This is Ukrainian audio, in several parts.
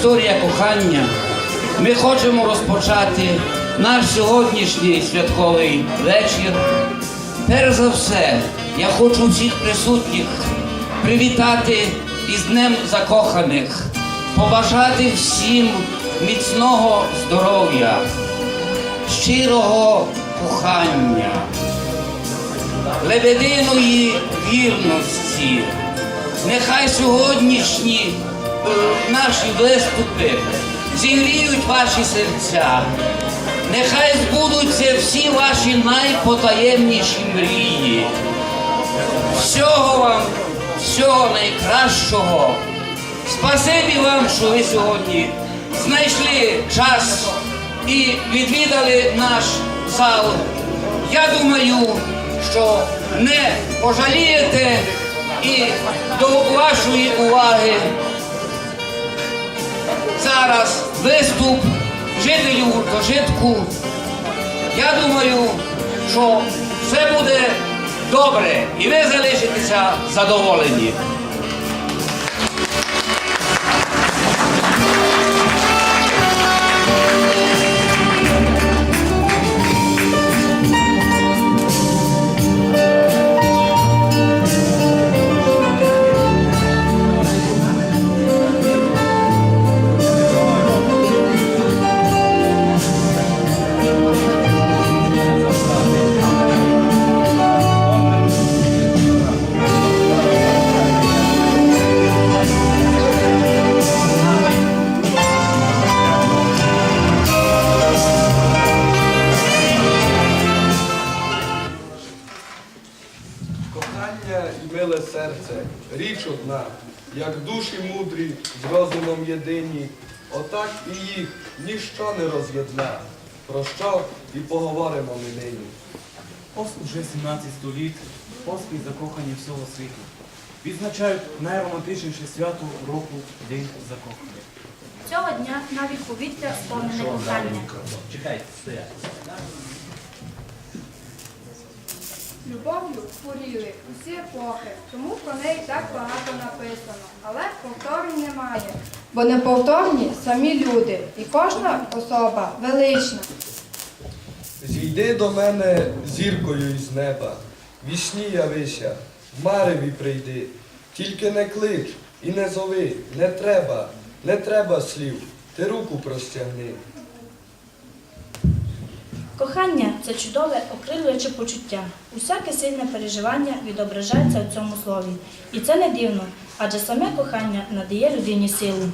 історія кохання, ми хочемо розпочати наш сьогоднішній святковий вечір. Перш за все, я хочу всіх присутніх привітати із Днем закоханих, побажати всім міцного здоров'я, щирого кохання лебединої вірності. Нехай сьогоднішні наші виступи зігріють ваші серця. Нехай збудуться всі ваші найпотаємніші мрії. Всього вам, всього найкращого. Спасибі вам, що ви сьогодні знайшли час і відвідали наш зал. Я думаю, що не пожалієте і до вашої уваги зараз виступ жителів гуртожитку. Я думаю, що все буде добре і ви залишитеся задоволені. Отак і їх ніщо не роз'єдне. Прощав і поговоримо ми нині. Ось уже 17 століть поспіль закохані всього світу. Відзначають найромантичніше свято року День закоханих. Цього дня навіть повітря сповнене кохання. Чекайте, стоять. Любов'ю хворіли усі епохи, тому про неї так багато написано. Але повторень немає. Бо неповторні самі люди, і кожна особа велична. Зійди до мене зіркою із неба, вісні явися, в мареві прийди, тільки не клич і не зови, не треба, не треба слів, ти руку простягни. Кохання це чудове, окрилююче почуття. Усяке сильне переживання відображається у цьому слові. І це не дивно, адже саме кохання надає людині силу.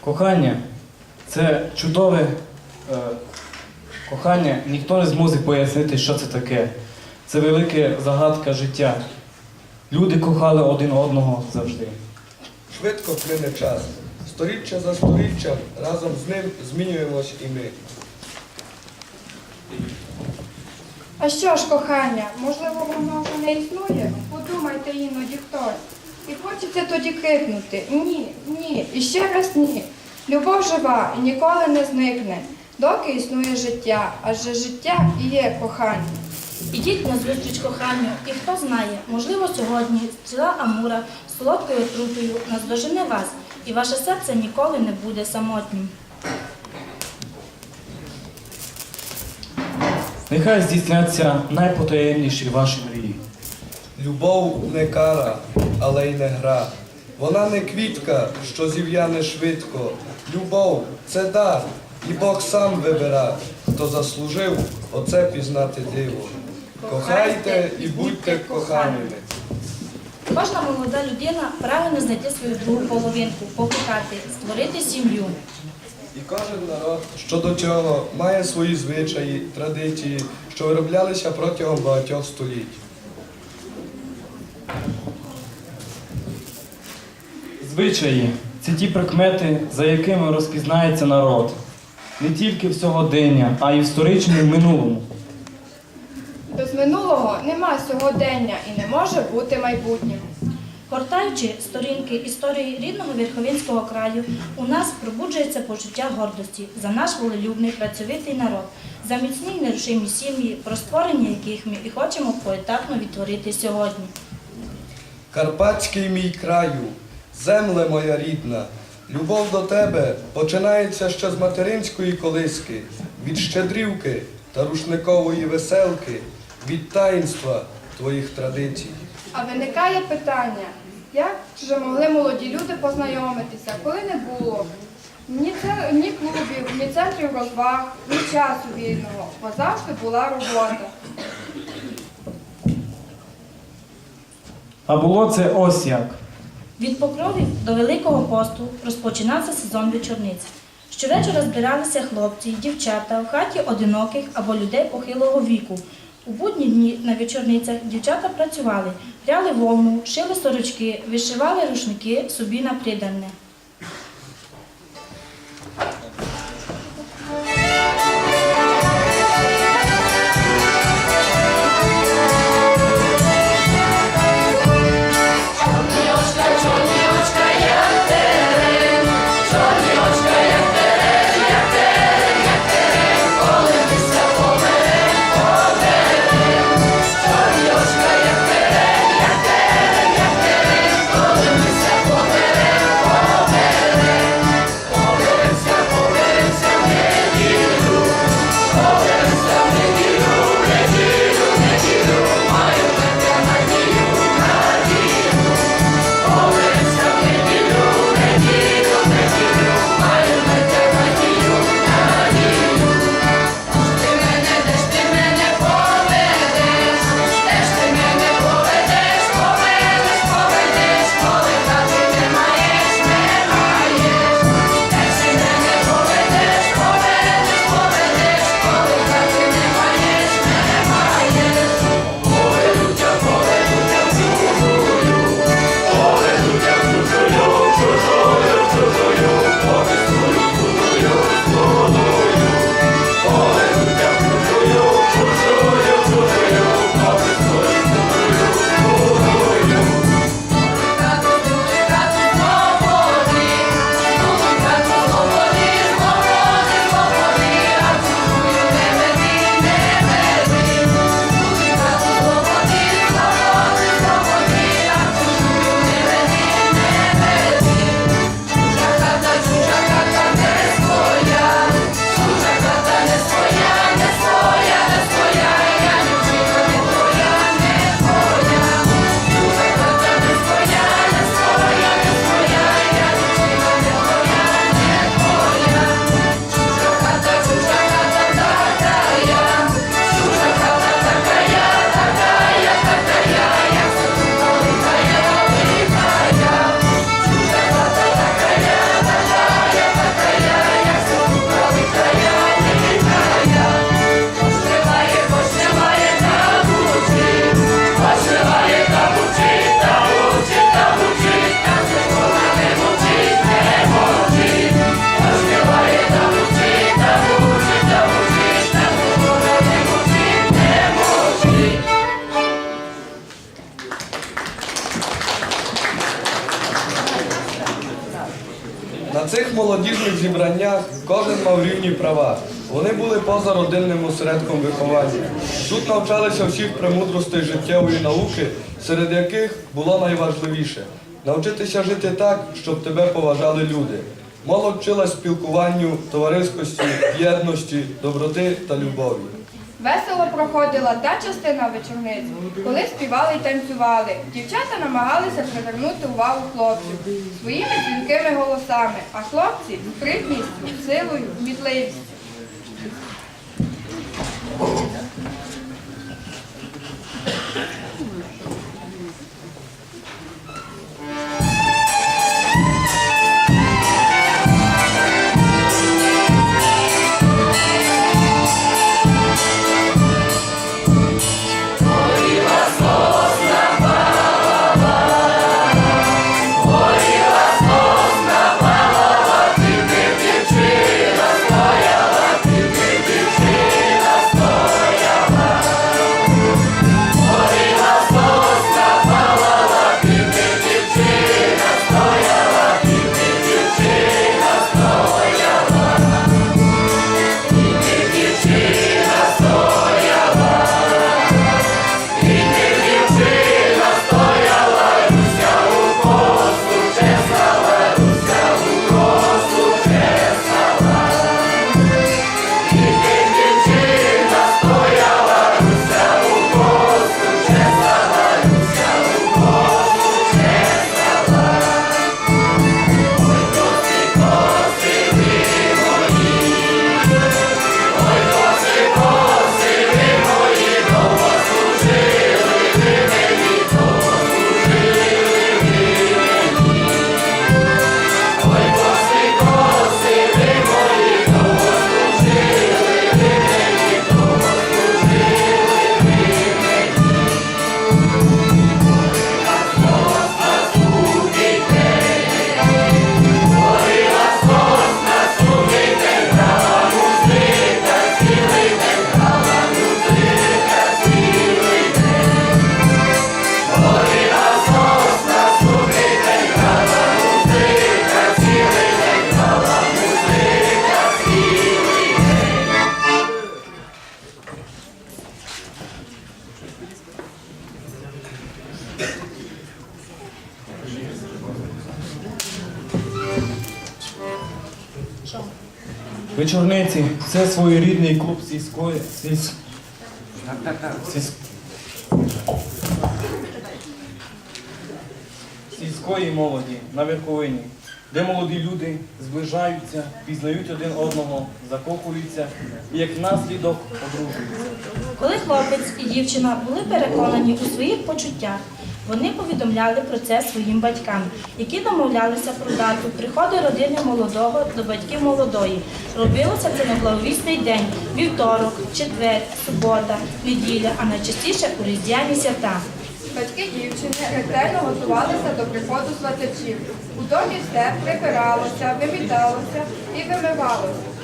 Кохання це чудове е, кохання. Ніхто не зможе пояснити, що це таке. Це велика загадка життя. Люди кохали один одного завжди. Швидко плине час. Сторіччя за сторіччям разом з ним змінюємось і ми. А що ж, кохання, можливо, воно вже не існує? Подумайте іноді хтось. І хочеться тоді крикнути ні, ні, і ще раз ні. Любов жива і ніколи не зникне, доки існує життя, адже життя і є кохання. Ідіть на зустріч коханню, і хто знає, можливо, сьогодні ціла Амура з солодкою отрутою наздожене вас, і ваше серце ніколи не буде самотнім. Нехай здійсняться найпотаємніші ваші мрії. Любов не кара, але й не гра. Вона не квітка, що зів'яне швидко. Любов це дар, і Бог сам вибира, хто заслужив оце пізнати диво. Кохайте і будьте коханими. Кожна молода людина прагне знайти свою другу половинку, покохати, створити сім'ю. І кожен народ щодо цього має свої звичаї, традиції, що вироблялися протягом багатьох століть. Звичаї це ті прикмети, за якими розпізнається народ. Не тільки в сьогодення, а й в історичному минулому. Сьогодення і не може бути майбутнього. Гортаючи сторінки історії рідного Верховинського краю, у нас пробуджується почуття гордості за наш волелюбний працьовитий народ, за міцні й нерушимі сім'ї, про створення яких ми і хочемо поетапно відтворити сьогодні. Карпатський мій краю, земле моя рідна, любов до тебе починається ще з материнської колиски, від щедрівки та рушникової веселки, від таїнства твоїх традицій. А виникає питання, як же могли молоді люди познайомитися, коли не було ні, це, ні клубів, ні центрів розваг, ні часу вільного, бо завжди була робота. А було це ось як. Від покровів до Великого посту розпочинався сезон вечорниць. Щовечора збиралися хлопці дівчата в хаті одиноких або людей похилого віку. У будні дні на вечорницях дівчата працювали, пряли вовну, шили сорочки, вишивали рушники собі на придане. Кожен мав рівні права. Вони були поза родинним осередком виховання. Тут навчалися всіх премудростей життєвої науки, серед яких було найважливіше навчитися жити так, щоб тебе поважали люди. Молодь вчилась спілкуванню, товариськості, єдності, доброти та любові. Весело проходила та частина вечорниць, коли співали й танцювали. Дівчата намагалися привернути увагу хлопців своїми дзвінкими голосами, а хлопці спритністю, силою, мітливістю. Вечорниці це своєрідний клуб сільської сільсь... сільсь... сільської молоді на верховині, де молоді люди зближаються, пізнають один одного, закохуються і як наслідок одружуються. Коли хлопець і дівчина були переконані у своїх почуттях, вони повідомляли про це своїм батькам, які домовлялися про дату приходу родини молодого до батьків молодої. Робилося це на благовісний день, вівторок, четвер, субота, неділя, а найчастіше у різдвяні свята. Батьки дівчини ретельно готувалися до приходу сватачів. У домі все прибиралося, виміталося і вимивалося.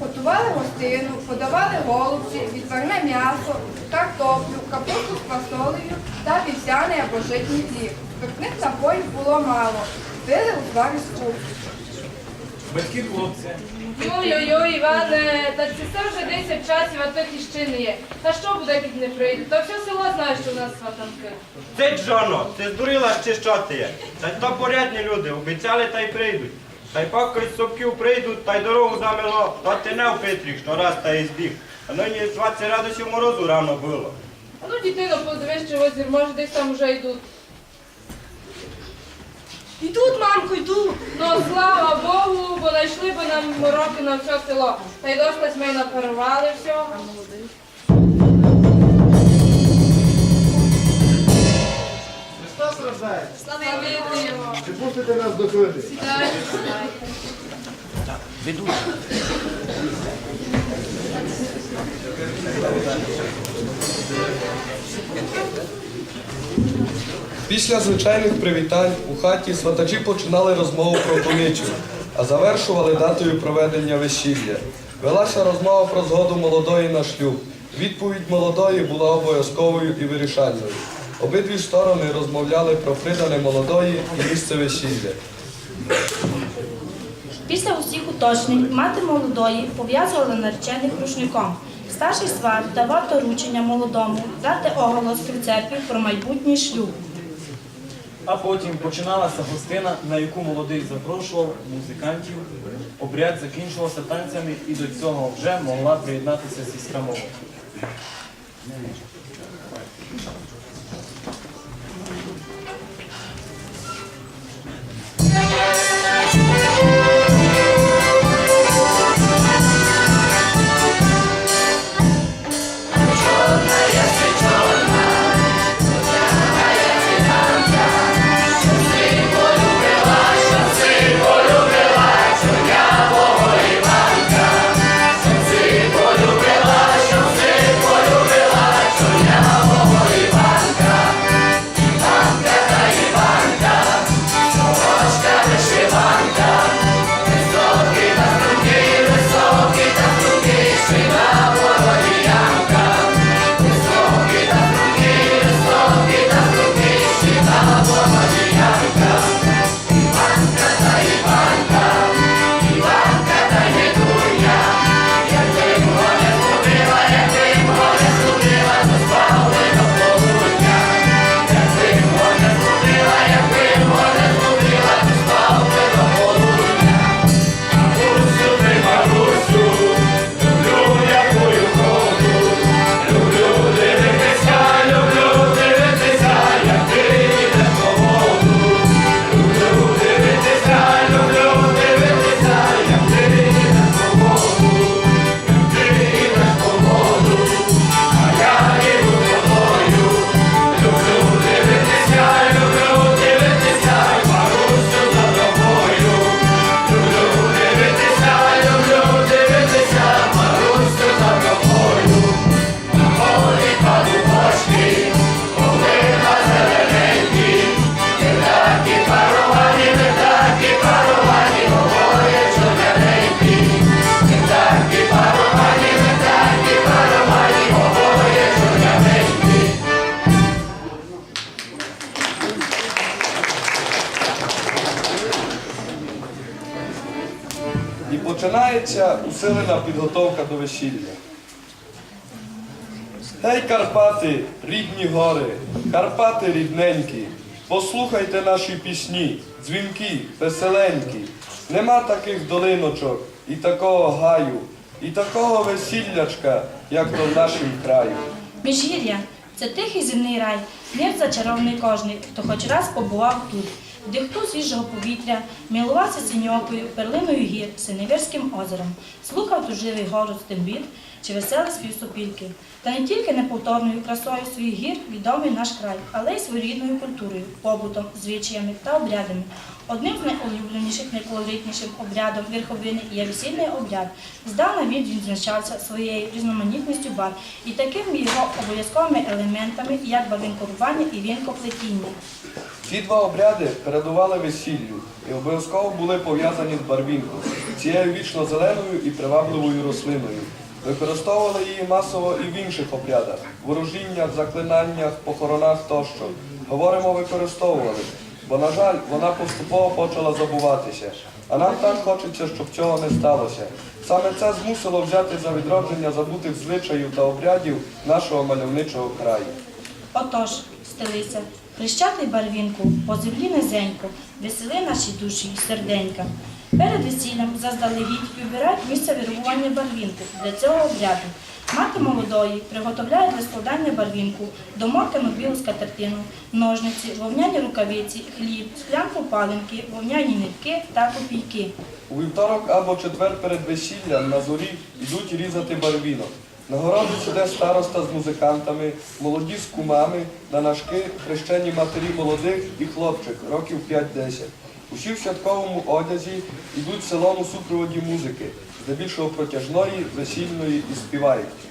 Готували гостину, подавали голубці, відварне м'ясо, картоплю, капусту з фасолею та вівсяний або житній хліб. Спиртних напоїв було мало. Пили у звариську. Батьки хлопця Ой-ой-ой, Іване, та це все вже 10 часів, а тих іще не є. Та що буде, як не прийде? Та все село знає, що у нас сватанки. Ти, Джоно, ти здуріла чи що ти є? Та то порядні люди, обіцяли та й прийдуть. Та й поки з сопків прийдуть, та й дорогу замело, то ти не в Петрі, що раз та й збіг. А нині 20 градусів морозу рано було. А ну, дітино, подивись, чи озір, може десь там уже йдуть. Йдуть, мамко, йдуть. Ну, слава Богу, бо знайшли би нам мороки на все село. Та й досить ми наперували все. Його. Чи пустите нас до хвилі? Сідай, сідай. Після звичайних привітань у хаті сватачі починали розмову про помічу, а завершували датою проведення весілля. Велася розмова про згоду молодої на шлюб. Відповідь молодої була обов'язковою і вирішальною. Обидві сторони розмовляли про придане молодої і місце весілля. Після усіх уточнень мати молодої пов'язувала наречених рушником. Старший сват давав доручення молодому дати оголос при церкві про майбутній шлюб. А потім починалася гостина, на яку молодий запрошував музикантів. Обряд закінчувався танцями і до цього вже могла приєднатися сільська мова. Починається усилена підготовка до весілля. Гей, Карпати, рідні гори, Карпати рідненькі, послухайте наші пісні, дзвінки, веселенькі. Нема таких долиночок, і такого гаю, і такого весіллячка, як то в нашім краю. Міжгір'я це тихий земний рай, мир зачарований кожний, хто хоч раз побував тут. Вдихнув свіжого повітря, милувався синьокою, перлиною гір, синевірським озером, слухав тужливий голос тимбіт чи веселий спів сопілки. Та не тільки неповторною красою своїх гір відомий наш край, але й своєрідною культурою, побутом, звичаями та обрядами. Одним з найулюбленіших, найколоритнішим обрядом верховини є весільний обряд. Здавна він відзначався своєю різноманітністю бар і такими його обов'язковими елементами, як барвінкорування і вінкоплетіння. Ці два обряди передували весіллю і обов'язково були пов'язані з барвінком, цією вічно зеленою і привабливою рослиною. Використовували її масово і в інших обрядах ворожіннях, заклинаннях, похоронах тощо. Говоримо, використовували, бо, на жаль, вона поступово почала забуватися. А нам так хочеться, щоб цього не сталося. Саме це змусило взяти за відродження забутих звичаїв та обрядів нашого мальовничого краю. Отож, стелися, хрещатий барвінку, по землі низенько, весели наші душі й серденька. Перед весіллям заздалегідь вибирають місце вирубування барвінку для цього обряду. Мати молодої приготовляє для складання барвінку доморкану білу скатертину, ножниці, вовняні рукавиці, хліб, склянку паленки, вовняні нитки та копійки. У вівторок або четвер перед весіллям на зорі йдуть різати барвінок. На городі сиде староста з музикантами, молоді з кумами, на нашки хрещені матері молодих і хлопчик, років 5-10. Усі в святковому одязі йдуть селом у супроводі музики, здебільшого протяжної, весільної і співають.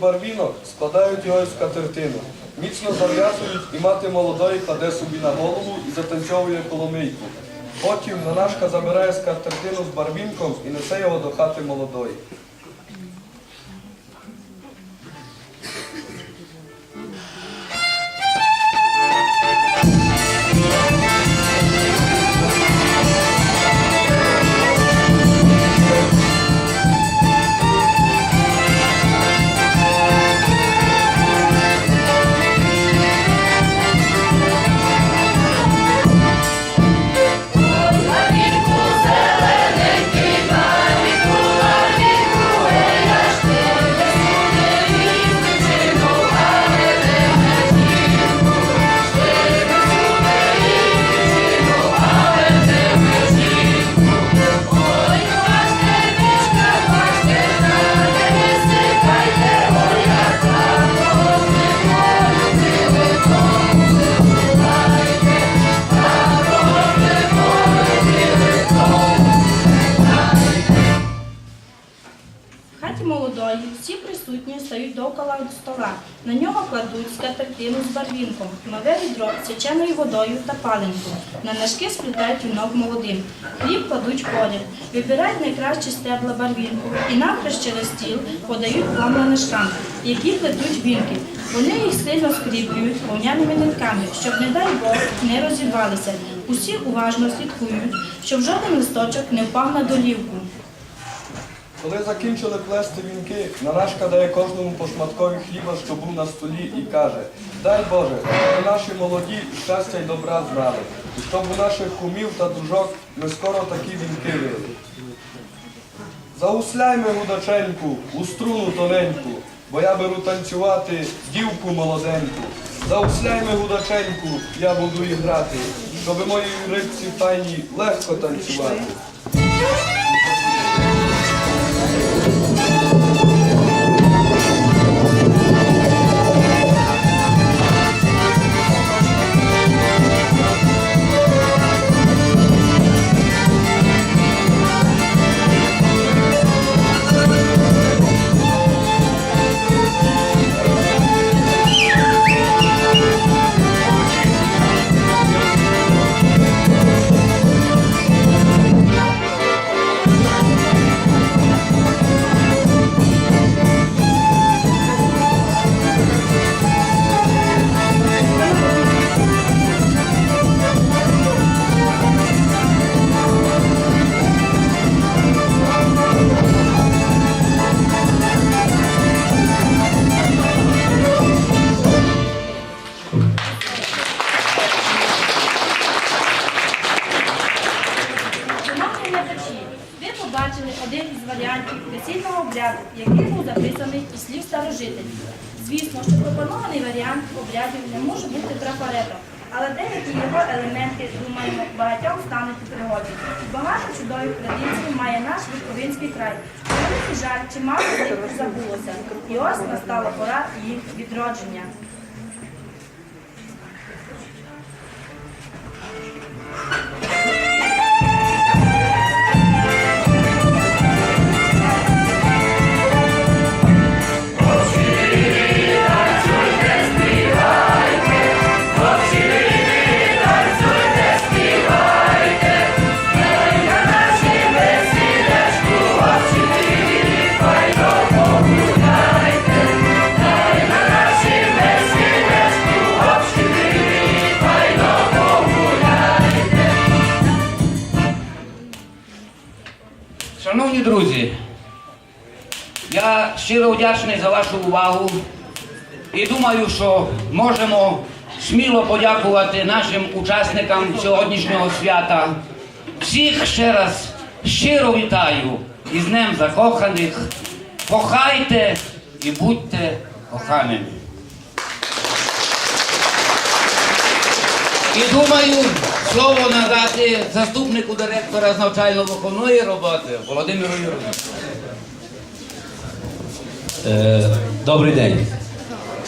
Барвінок, складають його в скатертину. Міцно зав'язують і мати молодої кладе собі на голову і затанцьовує коломийку. Потім нанашка забирає скатертину з барвінком і несе його до хати молодої. Сяченою водою та паленку. На ножки сплітають вінок молодим. Хліб кладуть поряд, вибирають найкращі стебла барвінку і навхрест через стіл подають плам ножкам, які плетуть вінки. Вони їх сильно скріплюють вовняними нитками, щоб, не дай Бог, не розірвалися. Усі уважно слідкують, щоб жоден листочок не впав на долівку. Коли закінчили плести вінки, Нарашка дає кожному по шматкові хліба, що був на столі, і каже: Дай Боже, щоб наші молоді щастя й добра знали, і щоб у наших кумів та дружок ми скоро такі вінки вили. Заусляй ми, гудаченьку, у струну тоненьку, бо я беру танцювати дівку молоденьку. Заусляй ми, гудаченьку, я буду і грати, щоби моїй рибці тайній легко танцювати. Багато традиції має наш Буковинський край. Великий жаль, чимало з них забулося. І ось настала пора їх відродження. Шановні щиро вдячний за вашу увагу і думаю, що можемо сміло подякувати нашим учасникам сьогоднішнього свята. Всіх ще раз щиро вітаю із Днем Закоханих. Кохайте і будьте коханими. І думаю, слово надати заступнику директора з навчально-виховної роботи Володимиру Юрійовичу. Е, Добрий день.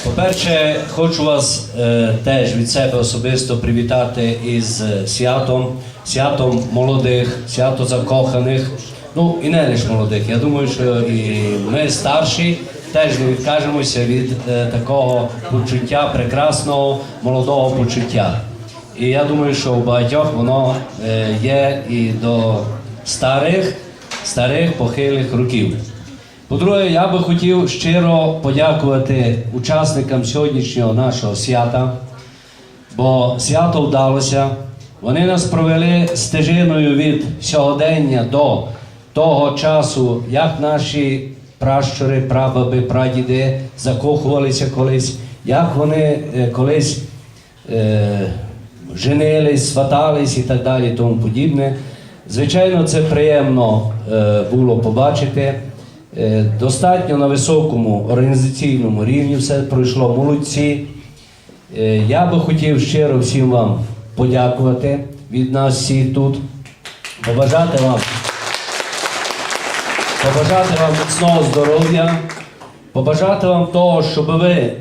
По-перше, хочу вас е, теж від себе особисто привітати із е, святом, святом молодих, свято закоханих. Ну і не лише молодих. Я думаю, що і ми старші теж не відкажемося від такого почуття, прекрасного молодого почуття. І я думаю, що у багатьох воно є і до старих, старих похилих років. По-друге, я би хотів щиро подякувати учасникам сьогоднішнього нашого свята, бо свято вдалося. Вони нас провели стежиною від сьогодення до того часу, як наші пращури, прабаби, прадіди закохувалися колись, як вони е, колись е, женились, сватались і так далі, тому подібне. Звичайно, це приємно е, було побачити. Е, достатньо на високому організаційному рівні все пройшло молодці. Е, я би хотів щиро всім вам подякувати від нас всіх тут, побажати вам, побажати вам міцного здоров'я, побажати вам того, щоб ви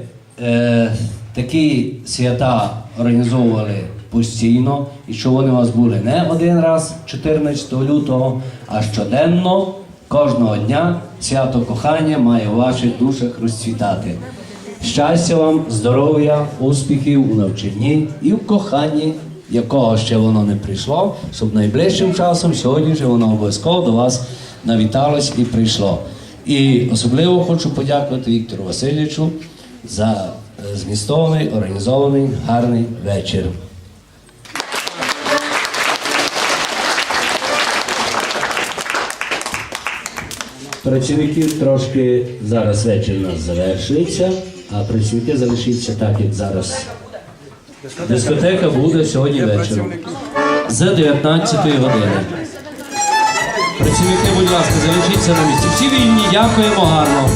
е, такі свята організовували постійно і щоб вони у вас були не один раз 14 лютого, а щоденно, кожного дня свято кохання має у ваших душах розцвітати. Щастя вам, здоров'я, успіхів у навчанні і в коханні, якого ще воно не прийшло, щоб найближчим часом сьогодні вже воно обов'язково до вас навіталось і прийшло. І особливо хочу подякувати Віктору Васильовичу за е, змістовний, організований, гарний вечір. Працівників трошки зараз вечір у нас завершується, а працівники залишаться так, як зараз. Дискотека буде сьогодні вечором з 19 години. Працівники, будь ласка, залишіться на місці. Всі вільні, дякуємо гарно.